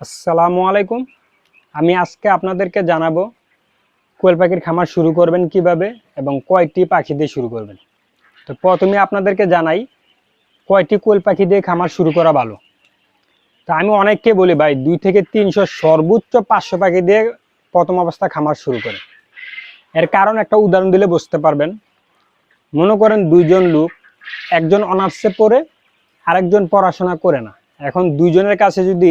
আসসালামু আলাইকুম। আমি আজকে আপনাদেরকে জানাব কোয়েল পাখির খামার শুরু করবেন কীভাবে এবং কয়টি পাখি দিয়ে শুরু করবেন। তো প্রথমে আপনাদেরকে জানাই, কয়টি কোয়েল পাখি দিয়ে খামার শুরু করা ভালো? তা আমি অনেককে বলি ভাই, দুই থেকে তিনশো সর্বোচ্চ পাঁচশো পাখি দিয়ে প্রথম অবস্থা খামার শুরু করে এর কারণ একটা উদাহরণ দিলে বুঝতে পারবেন। মনে করেন দুইজন লোক, একজন অনার্সে পড়ে, আরেকজন পড়াশোনা করে না। এখন দুইজনের কাছে যদি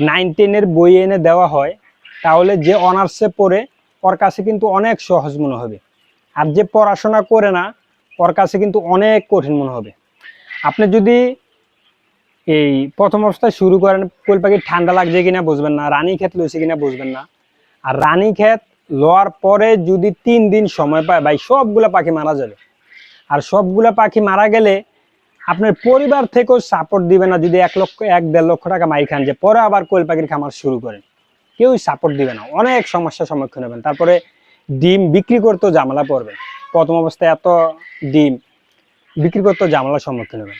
নাইন টেনের বই এনে দেওয়া হয়, তাহলে যে অনার্সে পড়ে, ওর কাছে কিন্তু অনেক সহজ মনে হবে। আর যে পড়াশোনা করে না, ওর কাছে কিন্তু অনেক কঠিন মনে হবে। আপনি যদি এই প্রথম অবস্থায় শুরু করেন, কোল পাখি ঠান্ডা লাগছে কিনা বুঝবেন না, রানী ক্ষেত লইছে কিনা বুঝবেন না। আর রানী ক্ষেত লওয়ার পরে যদি তিন দিন সময় পায়, ভাই, সবগুলা পাখি মারা যাবে। আর সবগুলা পাখি মারা গেলে আপনার পরিবার থেকেও সাপোর্ট দিবে না যদি এক লক্ষ, এক দেড় লক্ষ টাকা মাই খান যে, পরে আবার কোয়েল পাখির খামার শুরু করেন। কেউই সাপোর্ট দিবে না। অনেক সমস্যার সম্মুখীন হবেন। তারপরে ডিম বিক্রি করতেও ঝামেলা পড়বে। প্রথম অবস্থায় এত ডিম বিক্রি করতেও ঝামেলার সম্মুখীন হবেন।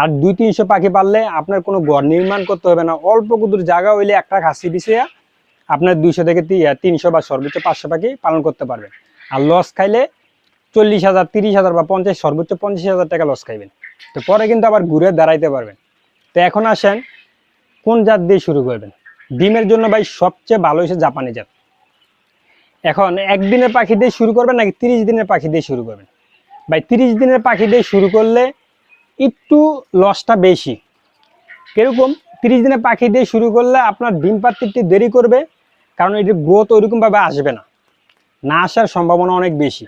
আর দুই, তিনশো পাখি পারলে আপনার কোনো ঘর নির্মাণ করতে হবে না। অল্প কুদুর জায়গা হইলে একটা খাসি বিছিয়ে আপনার দুইশো থেকে তিনশো বা সর্বোচ্চ পাঁচশো পাখি পালন করতে পারবেন। আর লস খাইলে চল্লিশ হাজার, তিরিশ হাজার বা পঞ্চাশ, সর্বোচ্চ পঞ্চাশ হাজার টাকা লস খাইবেন। তো পরে কিন্তু আবার ঘুরে দাঁড়াইতে পারবেন। তো এখন আসেন, কোন জাত দিয়ে শুরু করবেন? ডিমের জন্য ভাই সবচেয়ে ভালো হচ্ছে জাপানি জাত। এখন একদিনের পাখি দিয়ে শুরু করবেন নাকি তিরিশ দিনের পাখি দিয়ে শুরু করবেন? ভাই তিরিশ দিনের পাখি দিয়ে শুরু করলে একটু লসটা বেশি। কীরকম? তিরিশ দিনের পাখি দিয়ে শুরু করলে আপনার ডিম পাড়তে একটু দেরি করবে, কারণ এটির গ্রোথ ওইরকমভাবে আসবে না। না আসার সম্ভাবনা অনেক বেশি।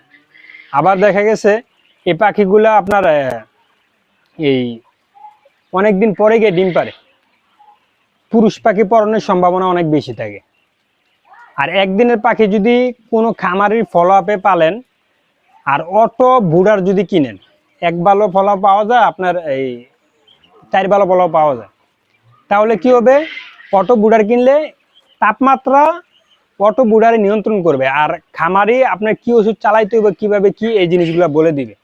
আবার দেখা গেছে, এই পাখিগুলো আপনার এই অনেক দিন পরে গিয়ে ডিম পারে পুরুষ পাখি পরনের সম্ভাবনা অনেক বেশি থাকে। আর একদিনের পাখি যদি কোনো খামারির ফলো আপে পালেন, আর অটো বুড়ার যদি কিনেন, এক ভালো ফলো পাওয়া যায়, আপনার এই চার ভালো ফলো পাওয়া যায়। তাহলে কি হবে? অটো বুড়ার কিনলে তাপমাত্রা অটো বুড়ারে নিয়ন্ত্রণ করবে। আর খামারি আপনার কি ওষুধ চালাইতে হবে, কীভাবে কি এই জিনিসগুলো বলে দিবে।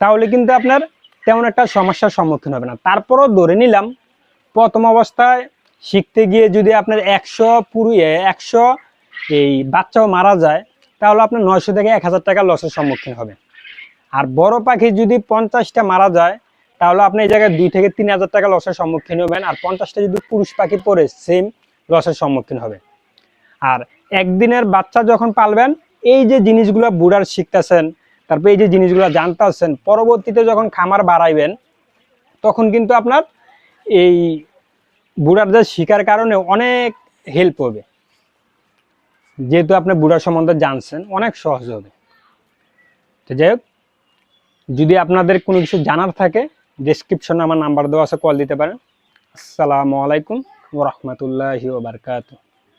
তাহলে কিন্তু আপনার তেমন একটা সমস্যার সম্মুখীন হবে না। তারপরও ধরে নিলাম, প্রথম অবস্থায় শিখতে গিয়ে যদি আপনার একশো পুরো একশো এই বাচ্চাও মারা যায়, তাহলে আপনার নয়শো থেকে এক হাজার টাকা লসের সম্মুখীন হবে। আর বড় পাখি যদি পঞ্চাশটা মারা যায়, তাহলে আপনি এই জায়গায় দুই থেকে তিন হাজার টাকা লসের সম্মুখীন হবেন, আর পঞ্চাশটা যদি পুরুষ পাখি পরে সেম লসের সম্মুখীন হবে। আর একদিনের বাচ্চা যখন পালবেন, এই যে জিনিসগুলো বুড়ার শিখতেছেন তারপর এই যে জিনিসগুলো জানতেছেন, পরবর্তীতে যখন খামার বাড়াইবেন, তখন কিন্তু আপনার এই বুড়ারদের শিকার কারণে অনেক হেল্প হবে। যেহেতু আপনি বুড়ার সম্বন্ধে জানছেন, অনেক সহজ হবে। তো যাই হোক, যদি আপনাদের কোনো কিছু জানার থাকে ডিসক্রিপশনে আমার নাম্বার দেওয়া আছে কল দিতে পারেন। আসসালামু আলাইকুম ওরহমতুল্লাহি ওবরকাতুহ